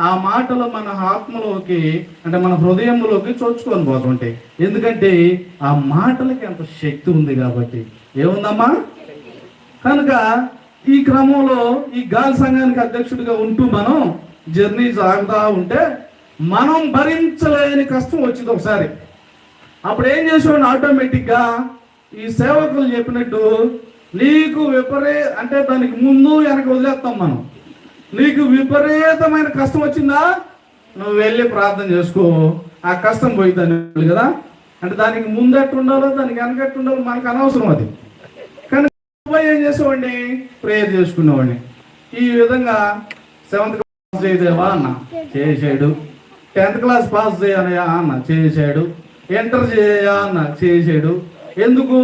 ఆ మాటలు మన ఆత్మలోకి అంటే మన హృదయంలోకి చొచ్చుకొని పోతుంటాయి. ఎందుకంటే ఆ మాటలకి అంత శక్తి ఉంది కాబట్టి. ఏముందమ్మా? కనుక ఈ క్రమంలో ఈ గాల్ సంఘానికి అధ్యక్షుడిగా ఉంటూ మనం జర్నీ సాగుతా ఉంటే మనం భరించలేని కష్టం వచ్చింది ఒకసారి. అప్పుడు ఏం చేసాడు ఆటోమేటిక్గా ఈ సేవకులు చెప్పినట్టు నీకు విపరీ అంటే దానికి ముందు వెనక వదిలేస్తాం మనం. నీకు విపరీతమైన కష్టం వచ్చిందా? నువ్వు వెళ్ళి ప్రార్థన చేసుకో. ఆ కష్టం పోయిద్దని కదా. అంటే దానికి ముందట్టు ఉండాలో దానికి వెనకట్టు ఉండాలో మనకు అనవసరం అది. కానీ పోయి ఏం చేసేవాడిని? ప్రేయర్ చేసుకునేవాడిని. ఈ విధంగా సెవెంత్ క్లాస్ చేయదేవా అన్న? చేసాడు. టెన్త్ క్లాస్ పాస్ చేయాలయా అన్న? చేసాడు. ఎంటర్ చేయా అన్న? చేసాడు. ఎందుకు?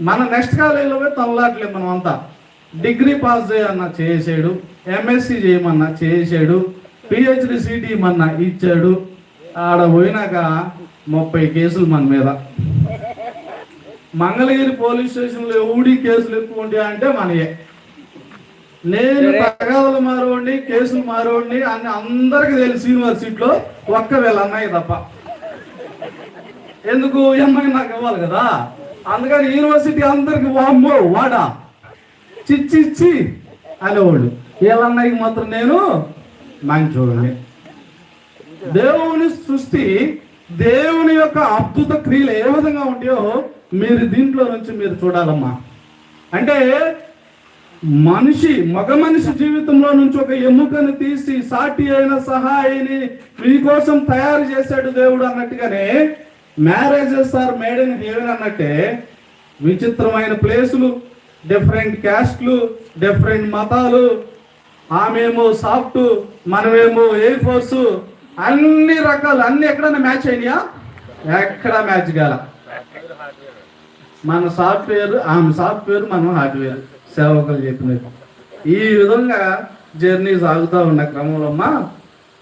మన నెక్స్ట్ కాలేజీలో పోయి తనలాట్లేదు మనం అంతా డిగ్రీ పాస్ చేయన్న చేసాడు ఎంఎస్సి చేయమన్నా చేసాడు పిహెచ్డి సీటీ మన్నా ఇచ్చాడు ఆడ పోయినాక ముప్పై కేసులు మన మీద. మంగళగిరి పోలీస్ స్టేషన్లో ఎవడి కేసులు ఎక్కువ అంటే మనయే. నేను తగాదలు మారోడిని కేసులు మారోడిని అని అందరికి తెలుసు యూనివర్సిటీలో ఒక్క వీళ్ళ అన్నయ్య తప్ప. ఎందుకు అమ్మాయి నాకు ఇవ్వాలి కదా? అందుకని యూనివర్సిటీ అందరికి వామ్మో వాడా. చిచ్చిచ్చి అనేవాళ్ళు. వీళ్ళ మాత్రం నేను మంచోడిని. దేవుని సృష్టి దేవుని యొక్క అద్భుత క్రియలు ఏ విధంగా ఉంటాయో మీరు దీంట్లో నుంచి మీరు చూడాలమ్మా. అంటే మనిషి మగ మనిషి జీవితంలో నుంచి ఒక ఎముకను తీసి సాటి అయిన సహాయిని మీకోసం తయారు చేశాడు దేవుడు అన్నట్టుగానే marriages are made in heaven అన్నట్టే విచిత్రమైన ప్లేసులు డిఫరెంట్ క్యాస్ట్లు డిఫరెంట్ మతాలు. ఆమెమో సాఫ్ట్ మనమేమో ఎయిర్ ఫోర్స్. అన్ని రకాలు అన్ని ఎక్కడైనా మ్యాచ్ అయినాయా? ఎక్కడ మ్యాచ్ కాల? మన సాఫ్ట్వేర్ ఆమె సాఫ్ట్వేర్ మనం హార్డ్వేర్. సేవకులు చెప్పినట్టు ఈ విధంగా జర్నీ సాగుతూ ఉన్న క్రమంలో అమ్మా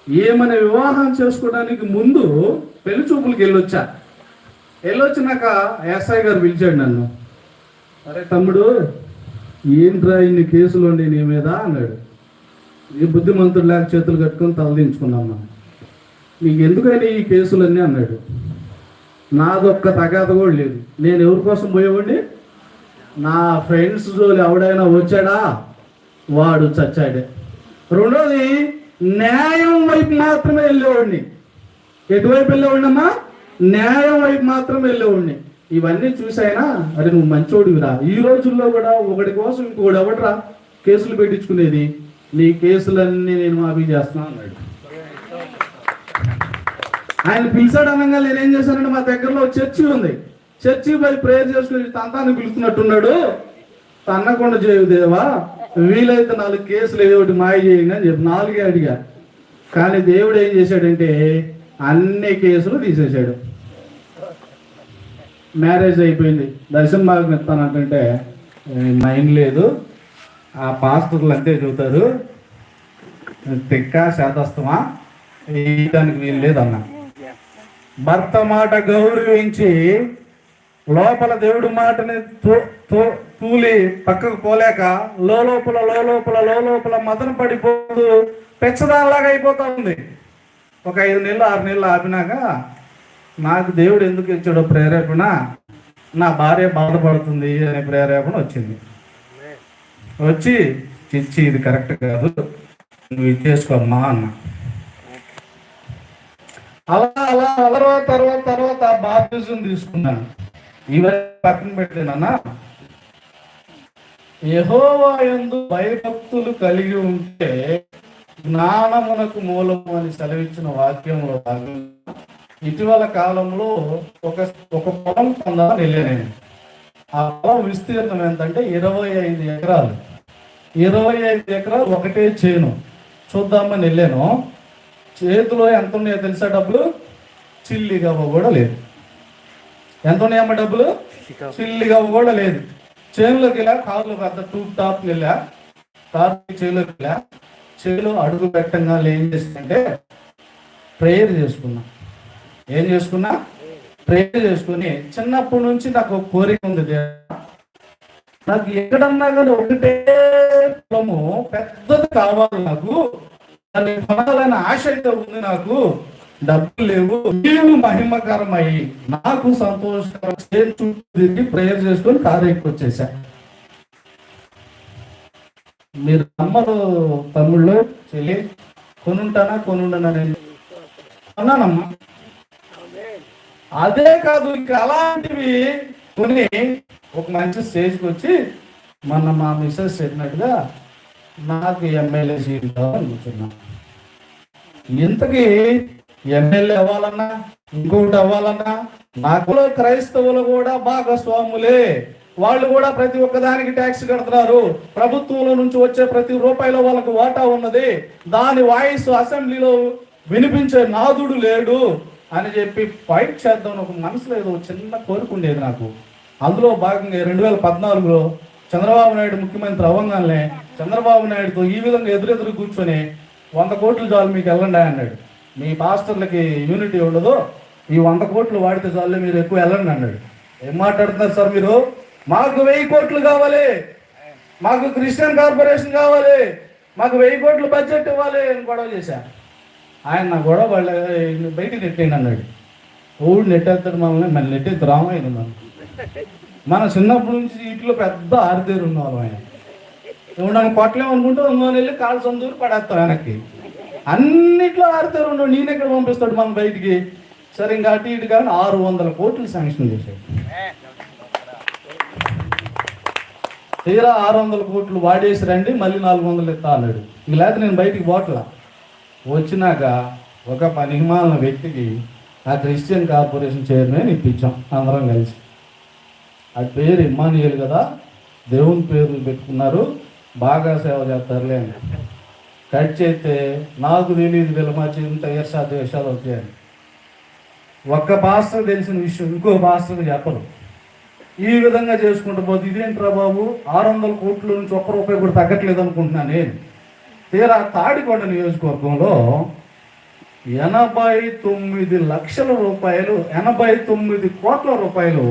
ఏమైనా వివాహం చేసుకోవడానికి ముందు పెళ్ళి చూపులకి వెళ్ళొచ్చా? వెళ్ళొచ్చినాక ఎస్ఐ గారు పిలిచాడు నన్ను. అరే తమ్ముడు ఏంట్రా ఇన్ని కేసులు ఉండే నీ మీద అన్నాడు. ఈ బుద్ధిమంతుడు లేక చేతులు కట్టుకొని తలదించుకున్నామ్మా నీకు ఎందుకని ఈ కేసులన్నీ అన్నాడు. నాదొక్క తగాద కూడా లేదు. నేను ఎవరి కోసం పోయేవాడిని? నా ఫ్రెండ్స్ జోలు ఎవడైనా వచ్చాడా? వాడు చచ్చాడే. రెండోది న్యాయం వైపు మాత్రమే వెళ్ళేవాడిని. ఎటువైపు వెళ్ళేవాడినమ్మా? న్యాయం వైపు మాత్రమే వెళ్ళేవాడిని. ఇవన్నీ చూసైనా అరే నువ్వు మంచోడివిరా. ఈ రోజుల్లో కూడా ఒకటి కోసం ఇంకోటి ఎవడరా? కేసులు పెట్టించుకునేది. నీ కేసులన్నీ నేను మాఫీ చేస్తున్నా అన్నాడు. ఆయన పిలిచాడు అనగా నేనేం చేశానంటే మా దగ్గరలో చర్చి ఉంది. చర్చి పోయి ప్రేయర్ చేసుకుని తంతాన్ని పిలుస్తున్నట్టున్నాడు. తన్నకుండా చేయు దేవా వీలైతే నాలుగు కేసులు ఏదో ఒకటి మాయ చేయండి అని చెప్పి నాలుగే అడిగా. కానీ దేవుడు ఏం చేశాడంటే అన్ని కేసులు తీసేశాడు. మ్యారేజ్ అయిపోయింది. దర్శనం బాగా ఇస్తానంటే మైండ్ లేదు. ఆ పాస్టర్లు అంతే చూతారు తిక్క శాతస్తమా దానికి వీలు లేదన్నా. భర్త మాట గౌరవించి లోపల దేవుడి మాటని తూలి పక్కకు పోలేక లోపల లోపల లోపల మదన పడిపోదు పెచ్చదానిలాగా అయిపోతా ఉంది. ఒక ఐదు నెలలు ఆరు నెలలు ఆపినాక నాకు దేవుడు ఎందుకు ఇచ్చాడో ప్రేరేపణ నా భార్య బాధపడుతుంది అనే ప్రేరేపణ వచ్చింది. వచ్చి చిచ్చి ఇది కరెక్ట్ కాదు. నువ్వు ఇచ్చేసుకోమ్మా అన్న. అలా అలా అలా తర్వాత తర్వాత బాప్తిజం తీసుకున్నాను ఇవన్నీ పక్కన పెట్టానన్నా యహోవా ఎందు భయభక్తులు కలిగి ఉంటే జ్ఞానమునకు మూలము అని సెలవిచ్చిన వాక్యంలో భాగంగా ఇటీవల కాలంలో ఒక ఒక పొలం కొందామని వెళ్ళాను ఆ పొలం విస్తీర్ణం ఏంటంటే ఇరవై ఐదు ఎకరాలు. ఇరవై ఐదు ఎకరాలు ఒకటే చేను. చూద్దామని వెళ్ళాను. చేతిలో ఎంత ఉన్నాయో తెలిసా డబ్బులు? చిల్లిగా కూడా లేదు. ఎంత ఉన్నాయమ్మ డబ్బులు? చిల్లిగా కూడా లేదు. చేనులోకి వెళ్ళా కారులో పెద్ద టూప్ టాప్ వెళ్ళా. కారు చేలోకి వెళ్ళా. చేలో అడుగు పెట్టంగా ఏం చేసిందంటే ప్రేయర్ చేసుకున్నాం. ఏం చేసుకున్నా? ప్రేయర్ చేసుకుని చిన్నప్పటి నుంచి నాకు ఒక కోరిక ఉంది నాకు ఎక్కడన్నా కానీ ఒకటే పొలము పెద్దది కావాలి నాకు. దాన్ని కొనాలని ఆశ అయితే ఉంది నాకు. డబ్బులు లేవు. నీవు మహిమకరమై నాకు సంతోషకరం చుట్టూ తిరిగి ప్రేయర్ చేసుకొని కారు వచ్చేసా. మీరు నమ్మరు తమ్ముళ్ళు చెల్లి కొనుంటానా కొనుండనా నేను కొన్నానమ్మా. అదే కాదు ఇంకా అలాంటివి కొని ఒక మంచి స్టేజ్కి వచ్చి మన మా మిస్సెస్ చెప్పినట్టుగా నాకు ఎమ్మెల్యే సీట్ కావాలని ఇంతకీ ఎమ్మెల్యే అవ్వాలన్నా ఇంకొకటి అవ్వాలన్నా నాకు క్రైస్తవులు కూడా భాగస్వాములే. వాళ్ళు కూడా ప్రతి ఒక్కదానికి ట్యాక్స్ కడుతున్నారు. ప్రభుత్వంలో నుంచి వచ్చే ప్రతి రూపాయిలో వాళ్ళకు వాటా ఉన్నది. దాని వాయిస్ అసెంబ్లీలో వినిపించే నాదుడు లేడు. అని చెప్పి ఫైట్ చేద్దాం ఒక మనసులో ఏదో చిన్న కోరిక ఉండేది నాకు. అందులో భాగంగా రెండు వేల పద్నాలుగులో చంద్రబాబు నాయుడు ముఖ్యమంత్రి అవ్వగానే చంద్రబాబు నాయుడుతో ఈ విధంగా ఎదురెదురు కూర్చొని వంద కోట్లు చాలు మీకు వెళ్ళండి అన్నాడు. మీ పాస్టర్లకి యూనిటీ ఉండదు. ఈ వంద కోట్లు వాడితే చాలు మీరు ఎక్కువ వెళ్ళండి అన్నాడు. ఏం మాట్లాడుతున్నారు సార్ మీరు? మాకు వెయ్యి కోట్లు కావాలి. మాకు క్రిస్టియన్ కార్పొరేషన్ కావాలి. మాకు వెయ్యి కోట్లు బడ్జెట్ ఇవ్వాలి అని గొడవ చేశాను ఆయన నా గొడవ వాళ్ళ బయటికి నెట్టేయండి అన్నాడు. ఊడు నెట్టేస్తాడు మమ్మల్ని మళ్ళీ నెట్టేది రామాయణ మనం మన చిన్నప్పటి నుంచి ఇంట్లో పెద్ద ఆరితేరు ఉన్నవాళ్ళం ఆయన. ఇప్పుడు నన్ను కొట్టలేమనుకుంటే ఇంకో వెళ్ళి కాలు సొంతూరు పడేస్తాం వెనక్కి అన్నిట్లో ఆరితేరు ఉండవు నేను ఎక్కడ పంపిస్తాడు మనం బయటికి. సరే ఇంకా అటు ఇటు కానీ ఆరు వందల కోట్లు శాంక్షన్ చేశాడు. తీరా ఆరు వందల కోట్లు వాడేసి రండి మళ్ళీ నాలుగు వందలు ఇస్తా అన్నాడు. ఇంక లేకపోతే నేను బయటికి పోట్లా. వచ్చినాక ఒక పనిమాలిన వ్యక్తికి ఆ క్రిస్టియన్ కార్పొరేషన్ చైర్మన్ ఇప్పించాం. అందరం కలిసి. ఆ పేరు ఇమ్మానియల్ కదా దేవుని పేర్లు పెట్టుకున్నారు బాగా సేవ చేస్తారులే అని. కట్ చేస్తే నాకు తెలియదు విలమాచి ఇంత ఈర్షా ద్వేషాలు వచ్చాయని ఒక్క పాస్టర్ తెలిసిన విషయం ఇంకో పాస్టర్ చెప్పరు. ఈ విధంగా చేసుకుంటూ పోతే ఇదేంట్రా బాబు? ఆరు వందల కోట్ల నుంచి ఒక్క రూపాయి కూడా తగ్గట్లేదు అనుకుంటున్నాను నేను. తీరా తాడికొండ నియోజకవర్గంలో ఎనభై తొమ్మిది లక్షల రూపాయలు ఎనభై తొమ్మిది కోట్ల రూపాయలు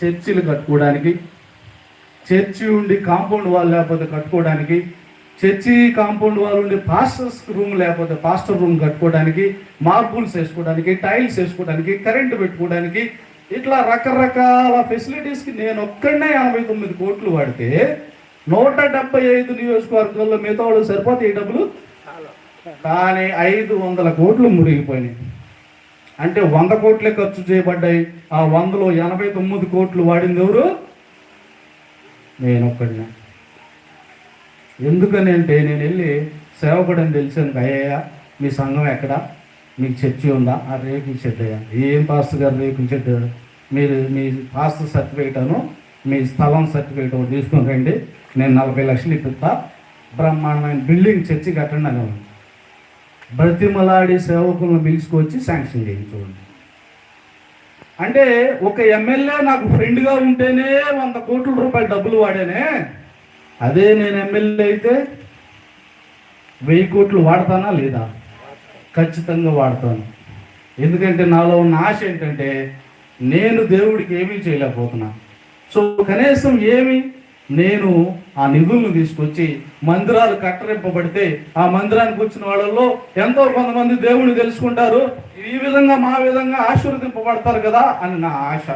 చర్చిలు కట్టుకోవడానికి చర్చి ఉండి కాంపౌండ్ వాల్ లేకపోతే కట్టుకోవడానికి చర్చి కాంపౌండ్ వాల్ ఉండి పాస్టర్స్ రూమ్ లేకపోతే పాస్టర్ రూమ్ కట్టుకోవడానికి మార్బుల్స్ వేసుకోవడానికి టైల్స్ వేసుకోవడానికి కరెంటు పెట్టుకోవడానికి ఇట్లా రకరకాల ఫెసిలిటీస్కి నేను ఒక్కడనే ఎనభై తొమ్మిది కోట్లు వాడితే నూట డెబ్బై ఐదు నియోజకవర్గాల్లో మిగతా వాళ్ళు సరిపోతాయి ఈ డబ్బులు. కానీ ఐదు వందల కోట్లు మురిగిపోయినాయి అంటే వంద కోట్లే ఖర్చు చేయబడ్డాయి. ఆ వందలో ఎనభై తొమ్మిది కోట్లు వాడింది ఎవరు? నేను ఒక్కడినే. ఎందుకని అంటే నేను వెళ్ళి సేవకుడని తెలిసాను అయ్యా మీ సంఘం ఎక్కడ? మీకు చర్చి ఉందా? ఆ రేకుల షెడ్ ఏం పాస్టర్ గారు రేకుల షెడ్? మీరు మీ పాస్టర్ సర్టిఫికేట్ అను మీ స్థలం సర్టిఫికేట్ తీసుకుని తీసుకొని రండి. నేను నలభై లక్షలు ఇప్పిస్తా. బ్రహ్మాండమైన బిల్డింగ్ చర్చి కట్టండి అని బ్రతిమలాడి సేవకులను పిలుచుకొచ్చి శాంక్షన్ చేయించుకోండి. అంటే ఒక ఎమ్మెల్యే నాకు ఫ్రెండ్గా ఉంటేనే వంద కోట్ల రూపాయల డబ్బులు వాడానే? అదే నేను ఎమ్మెల్యే అయితే వెయ్యి కోట్లు వాడతానా లేదా? ఖచ్చితంగా వాడతాను. ఎందుకంటే నాలో ఉన్న ఆశ ఏంటంటే నేను దేవుడికి ఏమీ చేయలేకపోతున్నా. సో కనీసం ఏమి నేను ఆ నిధులను తీసుకొచ్చి మందిరాలు కట్టరింపబడితే ఆ మందిరానికి వచ్చిన వాళ్ళల్లో ఎంతో కొంతమంది దేవుని తెలుసుకుంటారు. ఈ విధంగా మా విధంగా ఆశీర్వదింపబడతారు కదా అని నా ఆశ.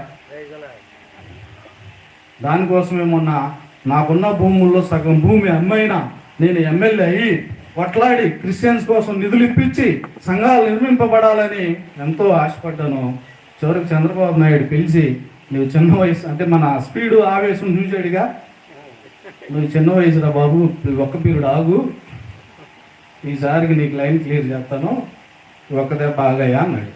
దానికోసమే మొన్న నాకున్న భూముల్లో సగం భూమి అమ్మైనా నేను ఎమ్మెల్యే అయ్యి కొట్లాడి క్రిస్టియన్స్ కోసం నిధులు ఇప్పించి సంఘాలు నిర్మింపబడాలని ఎంతో ఆశపడ్డాను. చివరికి చంద్రబాబు నాయుడు పిలిచి నువ్వు చిన్న వయసు అంటే మన స్పీడు ఆవేశం చూసాడుగా నువ్వు చిన్న వయసురా బాబు ఒక్క పీరియడ్ ఆగు. ఈసారికి నీకు లైన్ క్లియర్ చేస్తాను. ఒక్క దెబ్బ ఆగాయా అన్నాడు.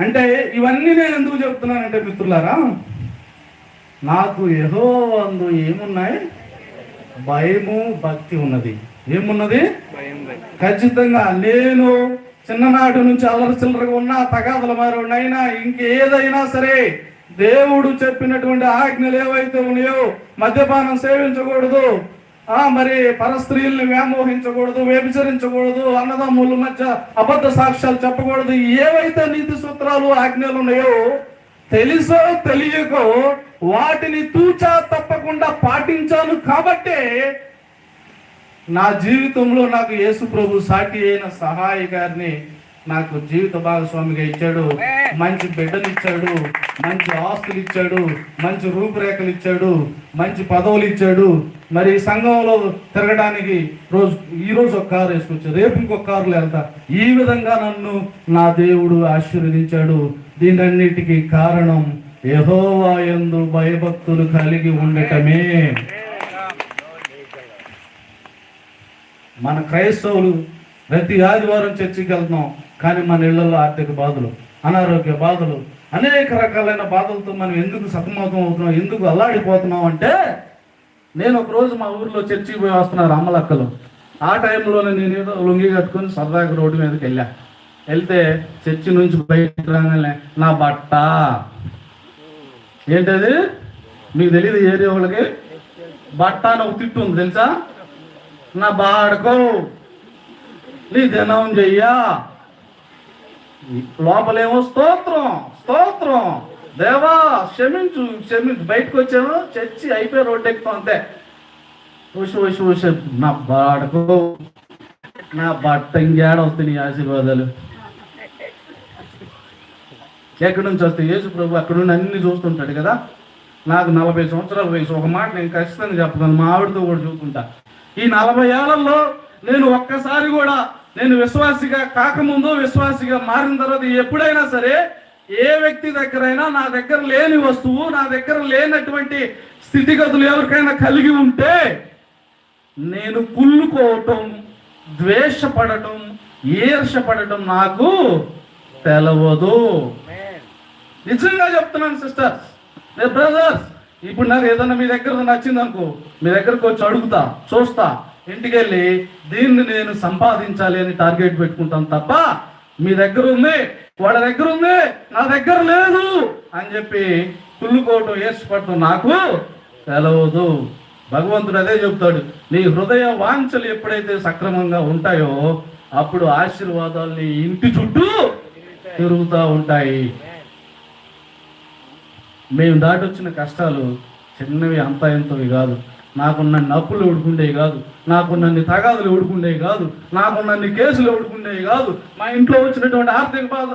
అంటే ఇవన్నీ నేను ఎందుకు చెప్తున్నానంటే మిత్రులారా నాకు యహో అందు ఏమున్నాయి? భయము భక్తి ఉన్నది. ఏమున్నది? ఖచ్చితంగా నేను చిన్ననాటి నుంచి అల్లరి చిల్లరగా ఉన్నా తగాదల మారినైనా ఇంకేదైనా సరే దేవుడు చెప్పినటువంటి ఆజ్ఞలు ఏవైతే ఉన్నాయో మద్యపానం సేవించకూడదు. ఆ మరి పరస్త్రీల్ని వ్యామోహించకూడదు వ్యభిచరించకూడదు అన్నదమ్ముల మధ్య అబద్ధ సాక్ష్యాలు చెప్పకూడదు. ఏవైతే నీతి సూత్రాలు ఆజ్ఞలు ఉన్నాయో తెలుసో తెలియకో వాటిని తూచా తప్పకుండా పాటించాను కాబట్టే నా జీవితంలో నాకు యేసు ప్రభు సాటి అయిన సహాయ గారిని నాకు జీవిత భాగస్వామిగా ఇచ్చాడు. మంచి బిడ్డలు ఇచ్చాడు మంచి ఆస్తులు ఇచ్చాడు మంచి రూపురేఖలు ఇచ్చాడు మంచి పదవులు ఇచ్చాడు మరి సంఘంలో తిరగడానికి రోజు ఈ రోజు ఒక కారు వేసుకొచ్చాడు రేపు ఇంకొక కారులో వెళ్తా. ఈ విధంగా నన్ను నా దేవుడు ఆశీర్వదించాడు. దీనన్నిటికీ కారణం యెహోవా యందు భయభక్తులు కలిగి ఉండటమే. మన క్రైస్తవులు ప్రతి ఆదివారం చర్చికి వెళ్తున్నాం. కానీ మన ఇళ్ళలో ఆర్థిక బాధలు అనారోగ్య బాధలు అనేక రకాలైన బాధలతో మనం ఎందుకు సతమతం అవుతున్నాం ఎందుకు అల్లాడిపోతున్నాం అంటే నేను ఒకరోజు మా ఊర్లో చర్చికి పోయి వస్తున్నారు అమ్మలక్కలు ఆ టైంలోనే నేను ఏదో లుంగి కట్టుకొని సరదాగా రోడ్డు మీదకి వెళ్ళా. వెళ్తే చర్చి నుంచి బయటకు రాగానే నా బట్ట. ఏంటది? మీకు తెలియదు ఏరియా వాళ్ళకి? బట్ట అని ఒక తిట్టు ఉంది తెలుసా? నా బాడకో నీ దినం చెయ్యా. లోపలేమో స్తోత్రం స్తోత్రం. దేవా క్షమించు క్షమించు. బయటకు వచ్చాను చర్చి అయిపోయి రోడ్డు ఎక్కుతాం అంతే. ఉష ఉష ఉష నా బాడకు నా బట్ట ఇంకేడ వస్తాయి నీ ఆశీర్వాదాలు? ఎక్కడి నుంచి వస్తాయి? యేసు ప్రభు అక్కడ నుండి అన్ని చూస్తుంటాడు కదా? నాకు నలభై సంవత్సరాల వయసు. ఒక మాట నేను ఖచ్చితంగా చెప్పగలను మా ఆవిడతో కూడా చూస్తుంటా. ఈ నలభై ఏళ్ళలో నేను ఒక్కసారి కూడా నేను విశ్వాసిగా కాకముందు విశ్వాసిగా మారిన తర్వాత ఎప్పుడైనా సరే ఏ వ్యక్తి దగ్గరైనా నా దగ్గర లేని వస్తువు నా దగ్గర లేనటువంటి స్థితిగతులు ఎవరికైనా కలిగి ఉంటే నేను కుళ్ళుకోవటం ద్వేషపడటం ఈర్షపడటం నాకు తెలవదు. నిజంగా చెప్తున్నాను సిస్టర్స్. బ్రదర్స్ ఇప్పుడు నాకు ఏదన్నా మీ దగ్గర నచ్చింది అనుకో మీ దగ్గరకు వచ్చి అడుగుతా చూస్తా. ఇంటికి వెళ్ళి దీన్ని నేను సంపాదించాలి అని టార్గెట్ పెట్టుకుంటాను తప్ప మీ దగ్గర ఉంది వాళ్ళ దగ్గర ఉంది నా దగ్గర లేదు అని చెప్పి కుళ్ళుకోవటం ఏర్పడటం నాకు తెలవదు. భగవంతుడు అదే చెప్తాడు నీ హృదయ వాంఛలు ఎప్పుడైతే సక్రమంగా ఉంటాయో అప్పుడు ఆశీర్వాదాలు నీ ఇంటి చుట్టూ తిరుగుతూ ఉంటాయి. మేము దాటొచ్చిన కష్టాలు చిన్నవి అంత ఎంతవి కాదు. నాకున్న అప్పులు ఊడుకుండేవి కాదు. నాకున్నన్ని తగాదులు ఊడుకుండేవి కాదు. నాకున్నన్ని కేసులు ఊడుకుండేవి కాదు. మా ఇంట్లో వచ్చినటువంటి ఆర్థిక బాధ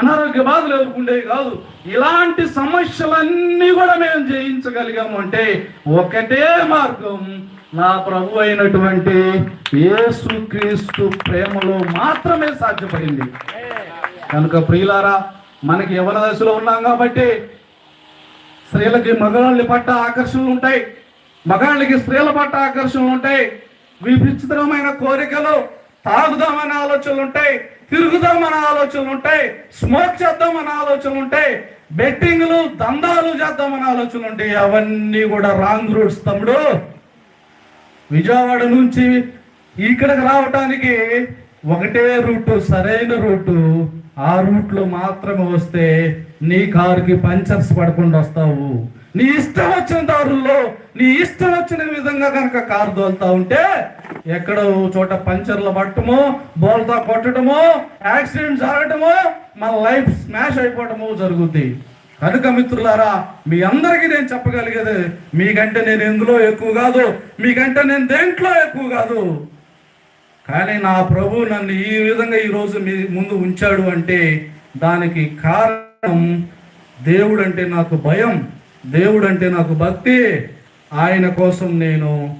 అనారోగ్య బాధలు ఎదుర్కొండేవి కాదు. ఇలాంటి సమస్యలన్నీ కూడా మేము జయించగలిగాము అంటే ఒకటే మార్గం. నా ప్రభు అయినటువంటి యేసుక్రీస్తు ప్రేమలో మాత్రమే సాధ్యపడింది. కనుక ప్రియులారా మనకి యవన దశలో ఉన్నాం కాబట్టి స్త్రీలకి మగవాళ్ళ పట్ల ఆకర్షణలు ఉంటాయి. మగాళ్ళకి స్త్రీల పట్ల ఆకర్షణలు ఉంటాయి. విచిత్రమైన కోరికలు తాగుదామనే ఆలోచనలు ఉంటాయి తిరుగుదామనే ఆలోచనలు ఉంటాయి స్మోక్ చేద్దామనే ఆలోచనలు ఉంటాయి బెట్టింగ్లు దందాలు చేద్దామనే ఆలోచనలు ఉంటాయి. అవన్నీ కూడా రాంగ్ రూట్స్ తమ్ముడు. విజయవాడ నుంచి ఇక్కడికి రావటానికి ఒకటే రూటు సరైన రూటు. ఆ రూట్లో మాత్రమే వస్తే నీ కారుకి పంచర్స్ పడకుండా వస్తావు. నీ ఇష్టం వచ్చిన దారుల్లో నీ ఇష్టం వచ్చిన విధంగా కనుక కారు దోలుతా ఉంటే ఎక్కడో ఓ చోట పంచర్లు పట్టడము బోల్తా కొట్టడము యాక్సిడెంట్ జరగటము మన లైఫ్ స్మాష్ అయిపోవటము జరుగుద్ది. కనుక మిత్రులారా మీ అందరికీ నేను చెప్పగలిగేది మీకంటే నేను ఎందులో ఎక్కువ కాదు మీకంటే నేను దేంట్లో ఎక్కువ కాదు. కానీ నా ప్రభు నన్ను ఈ విధంగా ఈరోజు మీ ముందు ఉంచాడు అంటే దానికి కారణం దేవుడు అంటే నాకు భయం. దేవుడు అంటే నాకు భక్తి. ఆయన కోసం నేను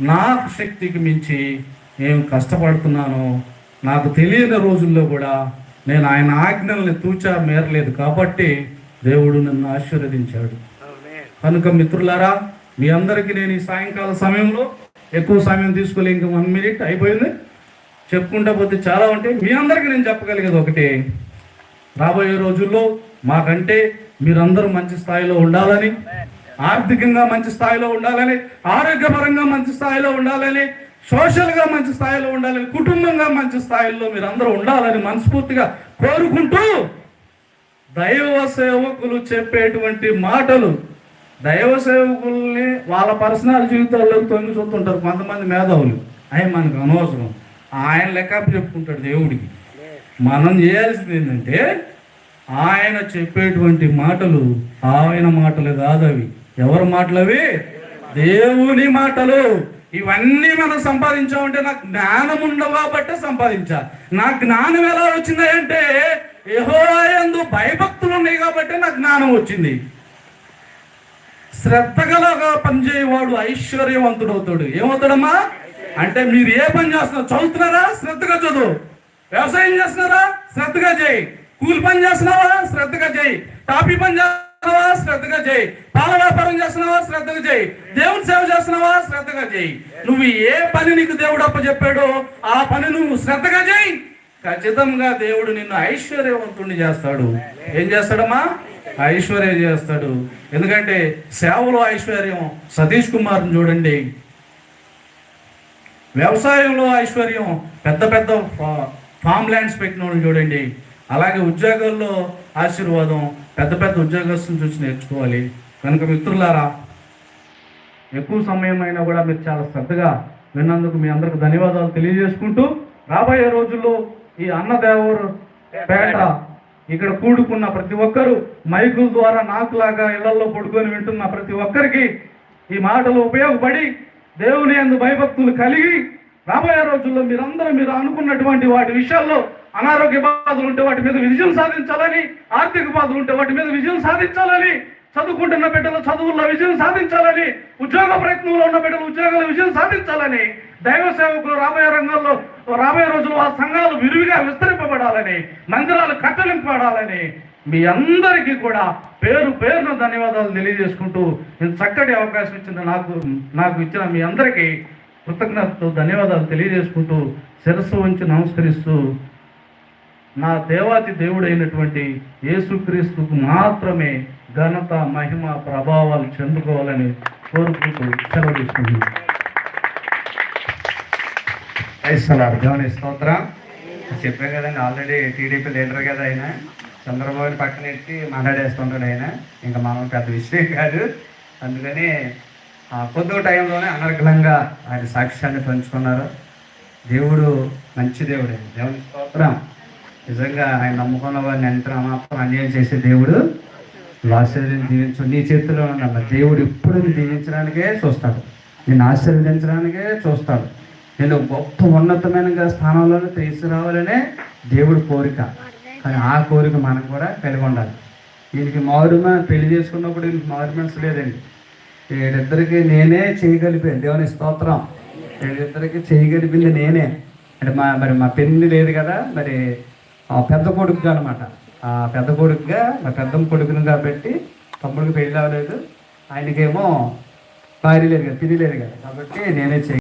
నా శక్తికి మించి నేను కష్టపడుతున్నాను నాకు తెలియని రోజుల్లో కూడా నేను ఆయన ఆజ్ఞల్ని తూచా మేరలేదు కాబట్టి దేవుడు నన్ను ఆశీర్వదించాడు. కనుక మిత్రులారా మీ అందరికీ నేను ఈ సాయంకాల సమయంలో ఎక్కువ సమయం తీసుకోలే ఇంకా వన్ మినిట్ అయిపోయింది. చెప్పుకుంటా పోతే చాలా ఉంటాయి. మీ అందరికీ నేను చెప్పగలిగేది ఒకటే. రాబోయే రోజుల్లో మాకంటే మీరందరూ మంచి స్థాయిలో ఉండాలని ఆర్థికంగా మంచి స్థాయిలో ఉండాలని ఆరోగ్యపరంగా మంచి స్థాయిలో ఉండాలని సోషల్గా మంచి స్థాయిలో ఉండాలని కుటుంబంగా మంచి స్థాయిలో మీరందరూ ఉండాలని మనస్ఫూర్తిగా కోరుకుంటూ దైవ సేవకులు చెప్పేటువంటి మాటలు దైవ సేవకుల్ని వాళ్ళ పర్సనల్ జీవితాల్లోకి తొంగి చూస్తుంటారు కొంతమంది మేధావులు. అవి మనకు అనవసరం. ఆయన లెక్క చెప్పుకుంటాడు దేవుడికి. మనం చేయాల్సింది ఏంటంటే ఆయన చెప్పేటువంటి మాటలు ఆయన మాటలు కాదు అవి. ఎవరి మాటలు అవి దేవుని మాటలు. ఇవన్నీ మనం సంపాదించామంటే నాకు జ్ఞానం ఉండవా? బట్టే సంపాదించా. నా జ్ఞానం ఎలా వచ్చిందంటే యెహోవాయందు భయభక్తులు ఉన్నాయి కాబట్టి నాకు జ్ఞానం వచ్చింది. శ్రద్ధగలగా పనిచేయవాడు ఐశ్వర్యవంతుడు అవుతాడు ఏమవుతాడమ్మా? అంటే మీరు ఏ పని చేస్తున్నారు చదువుతున్నారా? శ్రద్ధగా చదువు. వ్యవసాయం చేస్తున్నారా? శ్రద్ధగా చేయి. కూలి పని చేస్తున్నావా? శ్రద్ధగా చేయి. టాపీ పని చేస్తున్నావా? శ్రద్ధగా చేయి. పాల వ్యాపారం చేస్తున్నావా? శ్రద్ధగా చేయి. దేవుని సేవ చేస్తున్నావా? శ్రద్ధగా చేయి. నువ్వు ఏ పని నీకు దేవుడు అప్పచెప్పాడో ఆ పని నువ్వు శ్రద్ధగా చేయి. ఖచ్చితంగా దేవుడు నిన్ను ఐశ్వర్యవంతుణ్ణి చేస్తాడు. ఏం చేస్తాడమ్మా? ఐశ్వర్యం చేస్తాడు. ఎందుకంటే సేవలో ఐశ్వర్యం సతీష్ కుమార్ని చూడండి. వ్యవసాయంలో ఐశ్వర్యం పెద్ద పెద్ద ఫామ్ ల్యాండ్స్ పెట్టిన వాళ్ళని చూడండి. అలాగే ఉద్యోగాల్లో ఆశీర్వాదం పెద్ద పెద్ద ఉద్యోగస్తులను చూసి నేర్చుకోవాలి. కనుక మిత్రులారా ఎక్కువ సమయం అయినా కూడా మీరు చాలా శ్రద్ధగా విన్నందుకు మీ అందరికి ధన్యవాదాలు తెలియజేసుకుంటూ రాబోయే రోజుల్లో ఈ అన్నదేవరు పేట ఇక్కడ కూడుకున్న ప్రతి ఒక్కరూ మైకుల ద్వారా నాకులాగా ఇళ్ళలో పడుకొని వింటున్న ప్రతి ఒక్కరికి ఈ మాటలు ఉపయోగపడి దేవుని అందు భయభక్తులు కలిగి రాబోయే రోజుల్లో మీరందరూ మీరు అనుకున్నటువంటి వాటి విషయాల్లో అనారోగ్య బాధలు ఉంటే వాటి మీద విజయం సాధించాలని ఆర్థిక బాధలు ఉంటే వాటి మీద విజయం సాధించాలని చదువుకుంటున్న బిడ్డలు చదువుల్లో విజయం సాధించాలని ఉద్యోగ ప్రయత్నంలో ఉన్న బిడ్డలు ఉద్యోగాల విజయం సాధించాలని దైవ సేవకులు రాబోయే రంగంలో రాబోయే రోజుల్లో ఆ సంఘాలు విరివిగా విస్తరింపబడాలని మందిరాలు కట్టలింపబడాలని మీ అందరికీ కూడా పేరు పేరున ధన్యవాదాలు తెలియజేసుకుంటూ నేను చక్కటి అవకాశం ఇచ్చిన నాకు నాకు ఇచ్చిన మీ అందరికీ కృతజ్ఞతతో ధన్యవాదాలు తెలియజేసుకుంటూ శిరస్సు ఉంచి నమస్కరిస్తూ నా దేవాతి దేవుడైనటువంటి యేసుక్రీస్తుకు మాత్రమే ఘనత మహిమ ప్రభావాలు చెందుకోవాలని కోరుకుంటూ సెలవు తీసుకుంటున్నాను. దేవుని స్తోత్రం. చెప్పాను కదండి ఆల్రెడీ టీడీపీ లీడర్ కదా ఆయన. చంద్రబాబు పక్కన ఎట్టి మాట్లాడేస్తుంటాడు ఆయన. ఇంకా మనం పెద్ద విషయం కాదు. అందుకని ఆ కొద్ది టైంలోనే అనర్గళంగా ఆయన సాక్ష్యాన్ని పంచుకున్నారు. దేవుడు మంచి దేవుడు దేవుని స్తోత్రం. నిజంగా ఆయన నమ్ముకున్న వారిని ఎంత మాత్రం అన్యాయం చేసే దేవుడు ఆశీర్వదించి దీవించు. నీ చేతిలో ఉన్న దేవుడు ఎప్పుడు నేను దీవించడానికే చూస్తాడు. నేను ఆశీర్వదించడానికే చూస్తాడు. నేను గొప్ప ఉన్నతమైన స్థానంలోనే తీసుకురావాలనే దేవుడి కోరిక. కానీ ఆ కోరిక మనం కూడా కలిగి ఉండాలి. దీనికి మారుమ పెళ్ళి చేసుకున్నప్పుడు దీనికి మారు మనసు లేదండి. వీళ్ళిద్దరికి నేనే చేయగలిపాను దేవుని స్తోత్రం. వీళ్ళిద్దరికి చేయగలిపింది నేనే. అంటే మా మరి మా పెళ్ళి లేదు కదా మరి పెద్ద కొడుకు అనమాట ఆ పెద్ద కొడుకుగా మా పెద్ద కొడుకును కాబట్టి తమ్ముడికి పెళ్ళి అవ్వలేదు. ఆయనకేమో భార్య లేదు కదా పిల్లి లేదు కదా. కాబట్టి నేనే చేయ